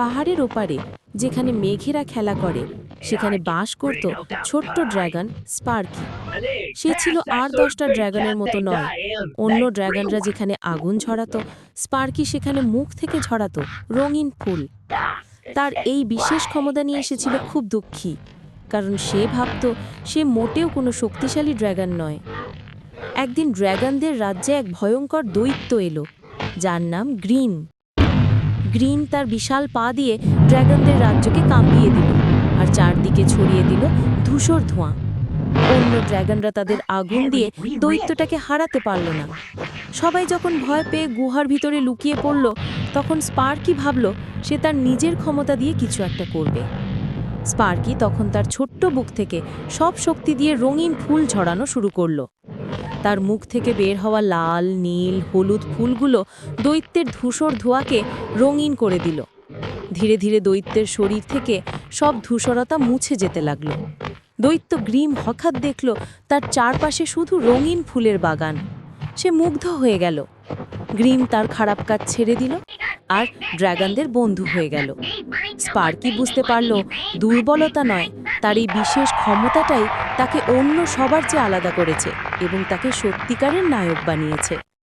পাহাড়ের ওপারে, যেখানে মেঘেরা খেলা করে, সেখানে বাস করত ছোট্ট ড্রাগন স্পার্কি। সে ছিল আর দশটা ড্রাগনের মতো নয়। অন্য ড্রাগনরা যেখানে আগুন ঝরাতো, স্পার্কি সেখানে মুখ থেকে ঝরাতো রঙিন ফুল। তার এই বিশেষ ক্ষমতা নিয়ে এসেছিল খুব দুঃখী, কারণ সে ভাবত সে মোটেও কোনো শক্তিশালী ড্রাগন নয়। একদিন ড্রাগনদের রাজ্যে এক ভয়ঙ্কর দৈত্য এলো, যার নাম গ্রিন। গ্রিন তার বিশাল পা দিয়ে ড্রাগনদের রাজ্যকে কাঁপিয়ে দিল আর চারদিকে ছড়িয়ে দিল ধূসর ধোঁয়া। অন্য ড্রাগনরা তাদের আগুন দিয়ে দৈত্যটাকে হারাতে পারল না। সবাই যখন ভয় পেয়ে গুহার ভিতরে লুকিয়ে পড়ল তখন স্পার্কি ভাবল সে তার নিজের ক্ষমতা দিয়ে কিছু একটা করবে। স্পার্কি তখন তার ছোট্ট বুক থেকে সব শক্তি দিয়ে রঙিন ফুল ঝরানো শুরু করল। তার মুখ থেকে বের হওয়া লাল, নীল, হলুদ ফুলগুলো দৈত্যের ধূসর ধোঁয়াকে রঙিন করে দিল। ধীরে ধীরে দৈত্যের শরীর থেকে সব ধূসরতা মুছে যেতে লাগল। দৈত্য গ্রিম হঠাৎ দেখল তার চারপাশে শুধু রঙিন ফুলের বাগান। সে মুগ্ধ হয়ে গেল। গ্রিম তার খারাপ কাজ ছেড়ে দিল। আর ড্রাগনদের বন্ধু হয়ে গেল। স্পার্কি বুঝতে পারল দুর্বলতা নয়, তার এই বিশেষ ক্ষমতাটাই তাকে অন্য সবার চেয়ে আলাদা করেছে এবং তাকে সত্যিকারের নায়ক বানিয়েছে।